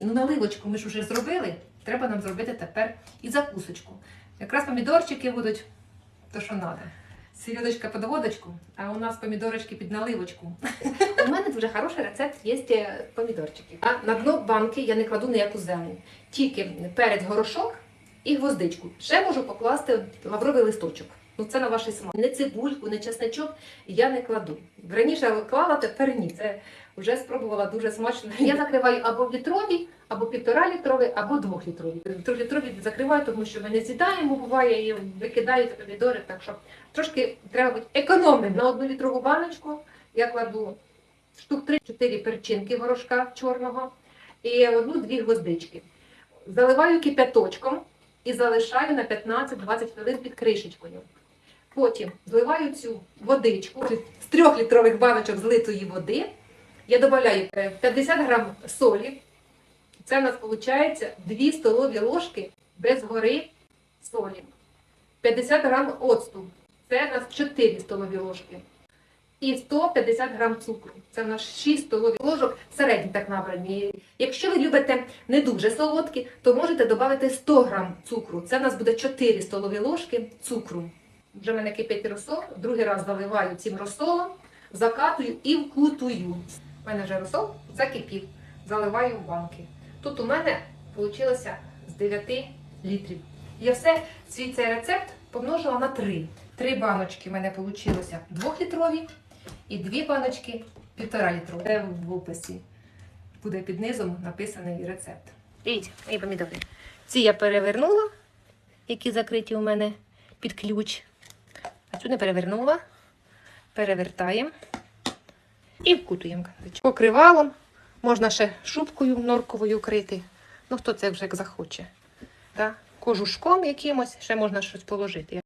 Ну, наливочку ми ж вже зробили. Треба нам зробити тепер і закусочку. Якраз помідорчики будуть то, що треба. Сільодочка під водочку, а у нас помідорочки під наливочку. У мене дуже хороший рецепт є е, помідорчики. А на дно банки я не кладу ніяку зелень. Тільки перець горошок і гвоздичку. Ще можу покласти лавровий листочок. Ну це на ваш смак. Не цибульку, не чесничок я не кладу. Раніше клала, тепер ні. Це вже спробувала дуже смачно. Я закриваю або літрові, або півтора літрові, або двохлітрові. Трьохлітрові закриваю, тому що ми не з'їдаємо, буває, і викидають помідори, так що трошки треба бути економним. На одну літрову баночку я кладу штук 3-4 перчинки горошка чорного і одну-дві гвоздички. Заливаю кипяточком і залишаю на 15-20 хвилин під кришечкою. Потім зливаю цю водичку з трьох літрових баночок злитої води. Я додаю 50 грам солі. Це у нас виходить 2 столові ложки без гори солі. 50 грам оцту. Це у нас 4 столові ложки. І 150 грам цукру. Це у нас 6 столових ложок, середні так набрані. Якщо ви любите не дуже солодкі, то можете додати 100 грам цукру. Це у нас буде 4 столові ложки цукру. Вже в мене кипить розсол, другий раз заливаю цим розсолом, закатую і вкутую. У мене вже розсол закипів, заливаю в банки. Тут у мене вийшло з 9 літрів. Я все свій цей рецепт помножила на 3. Три баночки в мене вийшло 2-літрові і дві баночки 1,5 літрові. Це в описі буде під низом написаний рецепт. Дивіться, мої помідори. Ці я перевернула, які закриті у мене під ключ. А цю не перевернула. Перевертаємо і вкутуємо. Покривалом. Можна ще шубкою норковою крити. Ну, хто це вже як захоче. Да? Кожушком якимось, ще можна щось положити.